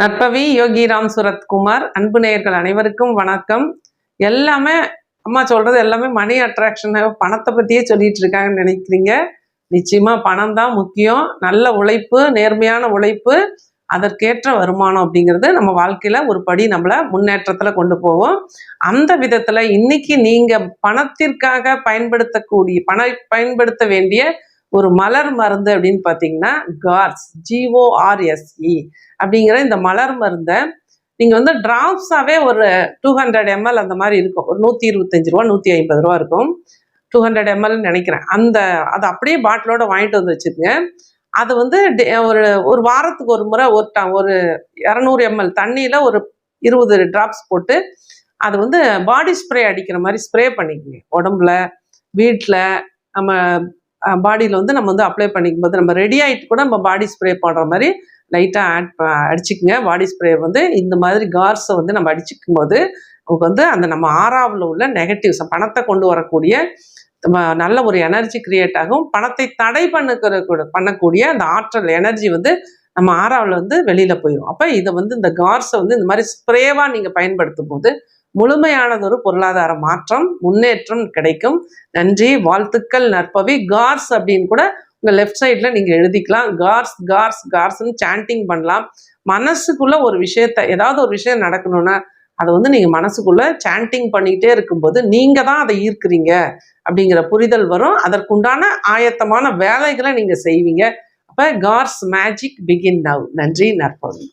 நற்பவி யோகி ராம் சுரத்குமார் அன்பு நேயர்கள் அனைவருக்கும் வணக்கம். எல்லாமே அம்மா சொல்றது எல்லாமே மணி அட்ராக்ஷன் பணத்தை பத்தியே சொல்லிட்டு இருக்காங்கன்னு நினைக்கிறீங்க. நிச்சயமா பணம் தான் முக்கியம். நல்ல உழைப்பு நேர்மையான உழைப்பு அதற்கேற்ற வருமானம் அப்படிங்கிறது நம்ம வாழ்க்கையில ஒரு படி நம்மள முன்னேற்றத்துல கொண்டு போவோம் அந்த விதத்துல இன்னைக்கு நீங்க பணத்திற்காக பயன்படுத்தக்கூடிய பண பயன்படுத்த வேண்டிய ஒரு மலர் மருந்து அப்படின்னு பார்த்தீங்கன்னா கார்ஸ் ஜிஓஆர்எஸ்இ அப்படிங்கிற இந்த மலர் மருந்தை நீங்கள் வந்து ட்ராப்ஸாகவே ஒரு டூ ஹண்ட்ரட் எம்எல் அந்த மாதிரி இருக்கும். ஒரு நூற்றி இருபத்தஞ்சு ரூபா நூற்றி ஐம்பது ரூபா இருக்கும். டூ ஹண்ட்ரட் எம்எல்னு நினைக்கிறேன். அந்த அதை அப்படியே பாட்டிலோட வாங்கிட்டு வந்து வச்சுக்கோங்க. அது வந்து டே- ஒரு ஒரு வாரத்துக்கு ஒரு முறை ஒரு ட- ஒரு இரநூறு எம்எல் தண்ணியில் ஒரு இருபது ட்ராப்ஸ் போட்டு அது வந்து பாடி ஸ்ப்ரே அடிக்கிற மாதிரி ஸ்ப்ரே பண்ணிக்கோங்க. உடம்புல வீட்டில் நம்ம பாடியில் வந்து நம்ம வந்து அப்ளை பண்ணிக்கும் போது நம்ம ரெடி ஆகிட்டு கூட நம்ம பாடி ஸ்ப்ரே பண்ணுற மாதிரி லைட்டாக ஆட் அடிச்சுக்குங்க. பாடி ஸ்ப்ரே வந்து இந்த மாதிரி கார்ஸை வந்து நம்ம அடிச்சுக்கும் போது நமக்கு வந்து அந்த நம்ம ஆறாவில் உள்ள நெகட்டிவ்ஸ் பணத்தை கொண்டு வரக்கூடிய நல்ல ஒரு எனர்ஜி கிரியேட் ஆகும். பணத்தை தடை பண்ணுக்கிற கூட பண்ணக்கூடிய அந்த ஆற்றல் எனர்ஜி வந்து நம்ம ஆறாவில் வந்து வெளியில் போயிடும் அப்போ இதை வந்து இந்த கார்ஸை வந்து இந்த மாதிரி ஸ்ப்ரேவாக நீங்கள் பயன்படுத்தும் போது முழுமையானதொரு பொருளாதார மாற்றம் முன்னேற்றம் கிடைக்கும். நன்றி வாழ்த்துக்கள் நற்பவி. கார்ஸ் அப்படின்னு கூட உங்க லெஃப்ட் சைட்ல நீங்க எழுதிக்கலாம். கார்ஸ் கார்ஸ் கார்ஸ்னு சாண்டிங் பண்ணலாம். மனசுக்குள்ள ஒரு விஷயத்த ஏதாவது ஒரு விஷயம் நடக்கணும்னா அதை வந்து நீங்க மனசுக்குள்ள சாண்டிங் பண்ணிக்கிட்டே இருக்கும்போது நீங்க தான் அதை ஈர்க்கிறீங்க அப்படிங்கிற புரிதல் வரும். அதற்குண்டான ஆயத்தமான வேலைகளை நீங்க செய்வீங்க. அப்ப கார்ஸ் மேஜிக் பிகின் நவ் நன்றி நற்பவி.